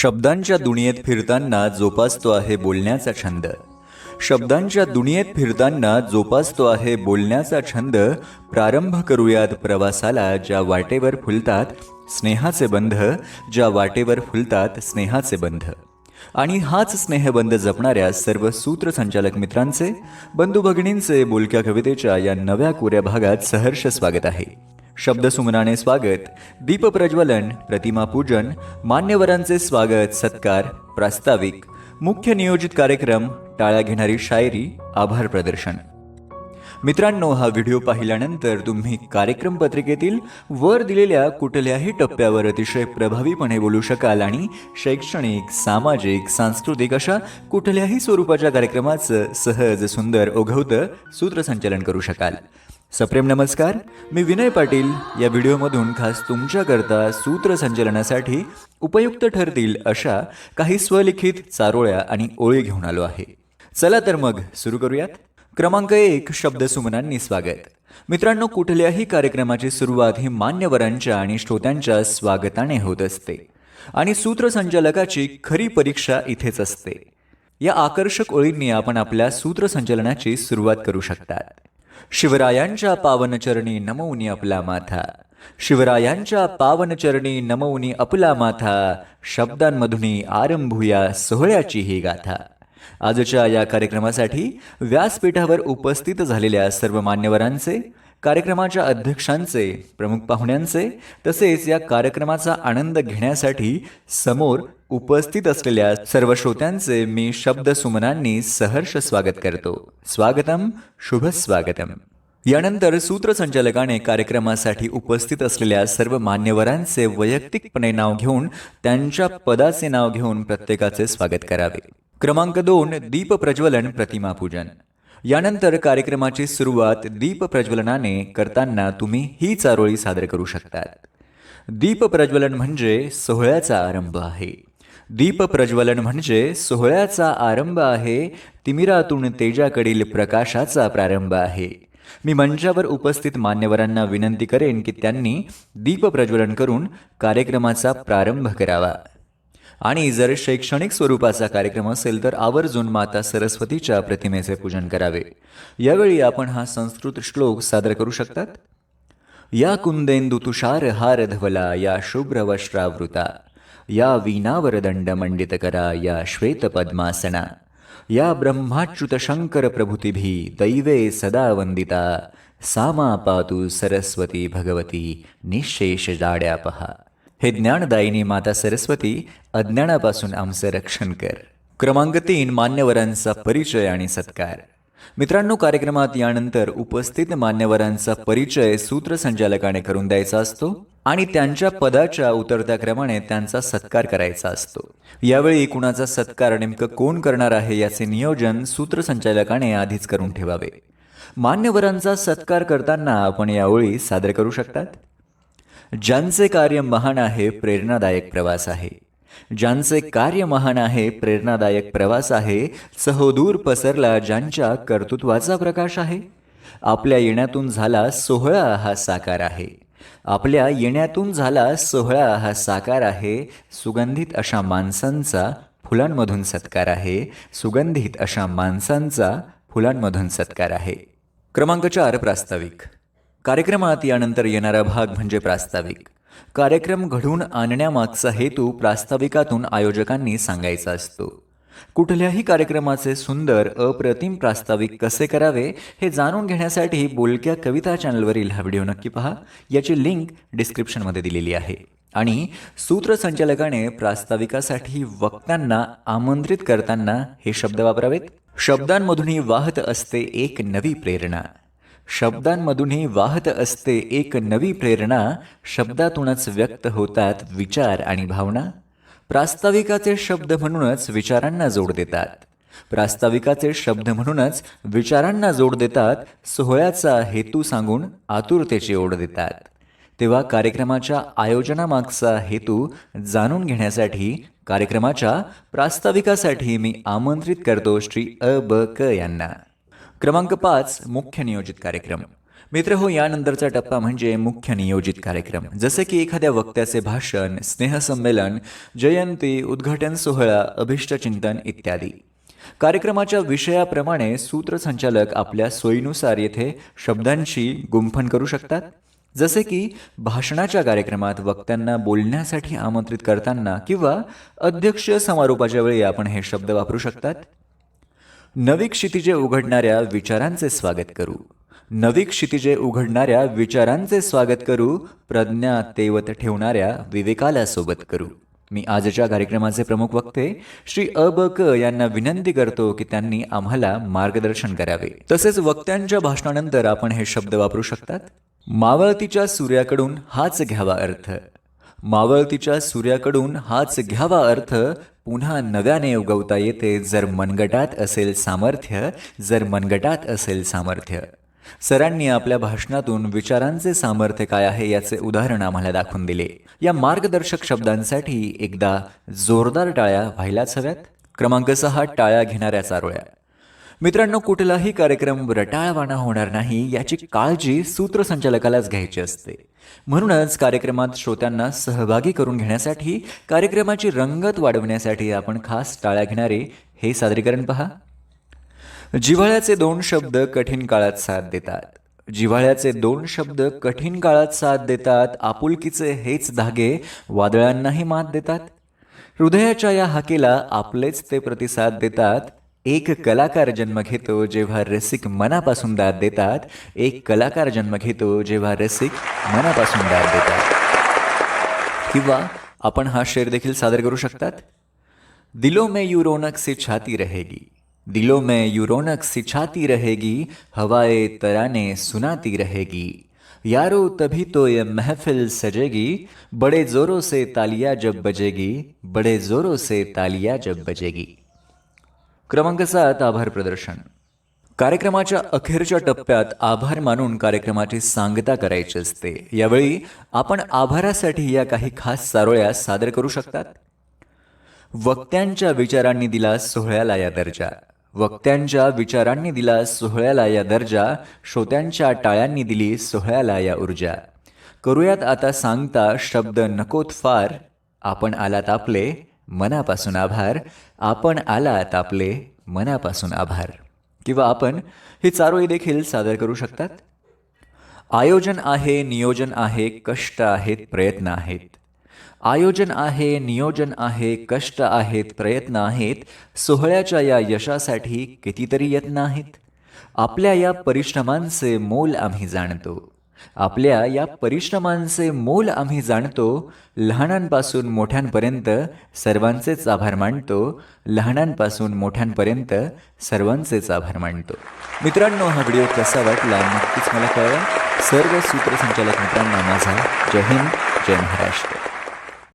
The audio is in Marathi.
शब्दांच्या दुनियेत फिरताना जोपासतो आहे बोलण्याचा छंद. शब्दांच्या दुनियेत फिरताना जोपासतो आहे बोलण्याचा छंद. प्रारंभ करूयात प्रवासाला ज्या वाटेवर फुलतात स्नेहाचे बंध ज्या वाटेवर फुलतात स्नेहाचे बंध. आणि हाच स्नेहबंध जपणाऱ्या सर्व सूत्रसंचालक मित्रांचे बंधू भगिनींचे बोलक्या कवितेच्या या नव्या कोऱ्या भागात सहर्ष स्वागत आहे. शब्दसुमनाने स्वागत. दीपप्रज्वलन प्रतिमा पूजन मान्यवरांचे स्वागत सत्कार प्रास्ताविक. मुख्य नियोजित कार्यक्रम टाळ्या घेणारी शायरी आभार प्रदर्शन. मित्रांनो हा व्हिडिओ पाहिल्यानंतर तुम्ही कार्यक्रम पत्रिकेतील वर दिलेल्या कुठल्याही टप्प्यावर अतिशय प्रभावीपणे बोलू शकाल आणि शैक्षणिक सामाजिक सांस्कृतिक अशा कुठल्याही स्वरूपाच्या कार्यक्रमाचं सहज सुंदर ओघवतं सूत्रसंचालन करू शकाल. सप्रेम नमस्कार मी विनय पाटील. या व्हिडिओमधून खास तुमच्याकरता सूत्रसंचलनासाठी उपयुक्त ठरतील अशा काही स्वलिखित चारोळ्या आणि ओळी घेऊन आलो आहे. चला तर मग सुरू करूयात. क्रमांक एक शब्दसुमनांनी स्वागत. मित्रांनो कुठल्याही कार्यक्रमाची सुरुवात ही मान्यवरांच्या आणि श्रोत्यांच्या स्वागताने होत असते आणि सूत्रसंचालकाची खरी परीक्षा इथेच असते. या आकर्षक ओळींनी आपण आपल्या सूत्रसंचलनाची सुरुवात करू शकतात. शिवरायांच्या पावनचरणी नमवनी आपला माथा. शिवरायांच्या पावनचरणी नमवनी आपला माथा. शब्दांमधुनी आरंभूया सोहळ्याची ही गाथा. आजच्या या कार्यक्रमासाठी व्यासपीठावर उपस्थित झालेल्या सर्व मान्यवरांचे कार्यक्रमाच्या अध्यक्षांचे प्रमुख पाहुण्यांचे तसेच या कार्यक्रमाचा आनंद घेण्यासाठी समोर उपस्थित असलेल्या सर्व श्रोत्यांचे मी शब्द सुमनांनी सहर्ष स्वागत करतो. स्वागतम शुभ स्वागतम. यानंतर सूत्रसंचालकाने कार्यक्रमासाठी उपस्थित असलेल्या सर्व मान्यवरांचे वैयक्तिकपणे नाव घेऊन त्यांच्या पदाचे नाव घेऊन प्रत्येकाचे स्वागत करावे. क्रमांक दोन दीप प्रज्वलन प्रतिमा पूजन यानंतर कार्यक्रमाची सुरुवात दीप प्रज्वलनाने करताना तुम्ही ही चारोळी सादर करू शकतात. दीप प्रज्वलन म्हणजे सोहळ्याचा आरंभ आहे. दीप प्रज्वलन म्हणजे सोहळ्याचा आरंभ आहे तिमिरातून तेजाकडील प्रकाशाचा प्रारंभ आहे. मी मंचावर उपस्थित मान्यवरांना विनंती करेन की त्यांनी दीप प्रज्वलन करून कार्यक्रमाचा प्रारंभ करावा. आणि जर शैक्षणिक स्वरूपाचा कार्यक्रम असेल तर आवर्जून माता सरस्वतीच्या प्रतिमेचे पूजन करावे. यावेळी आपण हा संस्कृत श्लोक सादर करू शकतात? या कुंदेंदु तुषार हार धवला या शुभ्र वस्त्रावृता या वीणावर दंड मंडित करा या श्वेत पद्मासना या ब्रह्माच्युत शंकर प्रभुतिभी दैवे सदा वंदिता सामा पातु सरस्वती भगवती निशेष जाड्या पहा हे ज्ञानदायिनी माता सरस्वती अज्ञानापासून आमचं रक्षण कर. क्रमांक तीन मान्यवरांचा परिचय आणि सत्कार. मित्रांनो कार्यक्रमात यानंतर उपस्थित मान्यवरांचा परिचय सूत्रसंचालकाने करून द्यायचा असतो आणि त्यांच्या पदाच्या उतरत्या क्रमाने त्यांचा सत्कार करायचा असतो. यावेळी कुणाचा सत्कार नेमकं कोण करणार आहे याचे नियोजन सूत्रसंचालकाने आधीच करून ठेवावे. मान्यवरांचा सत्कार करताना आपण यावेळी सादर करू शकतात? ज्यांचे कार्य महान आहे प्रेरणादायक प्रवास आहे. ज्यांचे कार्य महान आहे प्रेरणादायक प्रवास आहे सहोदूर पसरला ज्यांच्या कर्तृत्वाचा प्रकाश आहे. आपल्या येण्यातून झाला सोहळा हा साकार आहे. आपल्या येण्यातून झाला सोहळा हा साकार आहे. सुगंधित अशा माणसांचा फुलांमधून सत्कार आहे. सुगंधित अशा माणसांचा फुलांमधून सत्कार आहे. क्रमांक चार प्रास्ताविक. कार्यक्रमात यानंतर येणारा भाग म्हणजे प्रास्ताविक. कार्यक्रम घडवून आणण्यामागचा हेतू प्रास्ताविकातून आयोजकांनी सांगायचा असतो. कुठल्याही कार्यक्रमाचे सुंदर अप्रतिम प्रास्ताविक कसे करावे हे जाणून घेण्यासाठी बोलक्या कविता चॅनलवरील हा व्हिडिओ नक्की पहा. याची लिंक डिस्क्रिप्शनमध्ये दिलेली आहे. आणि सूत्रसंचालकाने प्रास्ताविकासाठी वक्त्यांना आमंत्रित करताना हे शब्द वापरावेत. शब्दांमधूनही वाहत असते एक नवी प्रेरणा. शब्दांमधूनही वाहत असते एक नवी प्रेरणा शब्दातूनच व्यक्त होतात विचार आणि भावना. प्रास्ताविकाचे शब्द म्हणूनच विचारांना जोड देतात. प्रास्ताविकाचे शब्द म्हणूनच विचारांना जोड देतात सोहळ्याचा हेतू सांगून आतुरतेची ओढ देतात. तेव्हा कार्यक्रमाच्या आयोजनामागचा हेतू जाणून घेण्यासाठी कार्यक्रमाच्या प्रास्ताविकासाठी मी आमंत्रित करतो श्री अ ब क यांना. क्रमांक पाच मुख्य नियोजित कार्यक्रम. मित्र हो यानंतरचा टप्पा म्हणजे मुख्य नियोजित कार्यक्रम. जसे की एखाद्या वक्त्याचे भाषण स्नेहसंमेलन जयंती उद्घाटन सोहळा अभिष्टचिंतन इत्यादी. कार्यक्रमाच्या विषयाप्रमाणे सूत्रसंचालक आपल्या सोयीनुसार येथे शब्दांशी गुंफण करू शकतात. जसे की भाषणाच्या कार्यक्रमात वक्त्यांना बोलण्यासाठी आमंत्रित करताना किंवा अध्यक्ष समारोपाच्या वेळी आपण हे शब्द वापरू शकतात. नवी क्षितिजे उघडणाऱ्या विचारांचे स्वागत करू. नवी क्षितिजे उघडणाऱ्या विचारांचे स्वागत करू. प्रज्ञा तेवत ठेवणाऱ्या विवेकाला सोबत करू. मी आजच्या कार्यक्रमाचे प्रमुख वक्ते श्री अ ब क यांना विनंती करतो की त्यांनी आम्हाला मार्गदर्शन करावे. तसेच वक्त्यांच्या भाषणानंतर आपण हे शब्द वापरू शकतात? मावळतीच्या सूर्याकडून हाच घ्यावा अर्थ. मावळतीच्या सूर्याकडून हाच घ्यावा अर्थ पुन्हा नव्याने उगवता येते जर मनगटात असेल सामर्थ्य जर मनगटात असेल सामर्थ्य. सरांनी आपल्या भाषणातून विचारांचे सामर्थ्य काय आहे याचे उदाहरण आम्हाला दाखवून दिले. या मार्गदर्शक शब्दांसाठी एकदा जोरदार टाळ्या व्हायलाच हव्यात. क्रमांक सहा टाळ्या घेणाऱ्या चारोळ्या. मित्रांनो कुठलाही कार्यक्रम रटाळवाणा होणार नाही याची काळजी सूत्रसंचालकालाच घ्यायची असते. म्हणूनच कार्यक्रमात श्रोत्यांना सहभागी करून घेण्यासाठी कार्यक्रमाची रंगत वाढवण्यासाठी आपण खास टाळ्या घेणारे हे सादरीकरण पहा. जिव्हाळ्याचे दोन शब्द कठीण काळात साथ देतात. जिव्हाळ्याचे दोन शब्द कठीण काळात साथ देतात आपुलकीचे हेच धागे वादळांनाही मात देतात. हृदयाच्या या हाकेला आपलेच ते प्रतिसाद देतात. एक कलाकार जन्म घेतो जेव्हा रसिक मनापासून दाद देतात, एक कलाकार जन्म घेतो जेव्हा रसिक मनापासून दाद देतात. किंवा आपण हा शेर देखील सादर करू शकतात? दिलों में यू रौनक से छाती रहेगी. दिलों में यू रौनक से छाती रहेगी, हवाए तराने सुनाती रहेगी. यारो तभी तो ये महफिल सजेगी, बड़े जोरों से तालियाँ जब बजेगी, बड़े जोरों से तालियाँ जब बजेगी। क्रमांक सात आभार प्रदर्शन. कार्यक्रमाच्या अखेरच्या टप्प्यात आभार मानून कार्यक्रमाची सांगता करायची असते. यावेळी आपण आभारासाठी या काही खास चारोळ्या सादर करू शकतात? वक्त्यांच्या विचारांनी दिला सोहळ्याला या दर्जा. वक्त्यांच्या विचारांनी दिला सोहळ्याला या दर्जा. श्रोत्यांच्या टाळ्यांनी दिली सोहळ्याला या ऊर्जा. करूयात आता सांगता शब्द नकोत फार. आपण आलात आपले. मनापासून आभार. आपण आलात आपले मनापासून आभार. किंवा आपण ही चारोळी देखील सादर करू शकतात? आयोजन आहे नियोजन आहे कष्ट आहेत प्रयत्न आहेत. आयोजन आहे नियोजन आहे कष्ट आहेत प्रयत्न आहेत. सोहळ्याच्या या यशासाठी कितीतरी यत्न आहेत. आपल्या या परिश्रमांचे मोल आम्ही जाणतो. आपल्या या परिश्रमांचे मोल आम्ही जाणतो लहानांपासून मोठ्यांपर्यंत सर्वांचेच आभार मानतो लहानांपासून मोठ्यांपर्यंत सर्वांचेच आभार मानतो. मित्रांनो हा व्हिडिओ कसा वाटला नक्कीच मला कळवा. सर्व सूत्रसंचालक मित्रांना माझा जय हिंद जय महाराष्ट्र.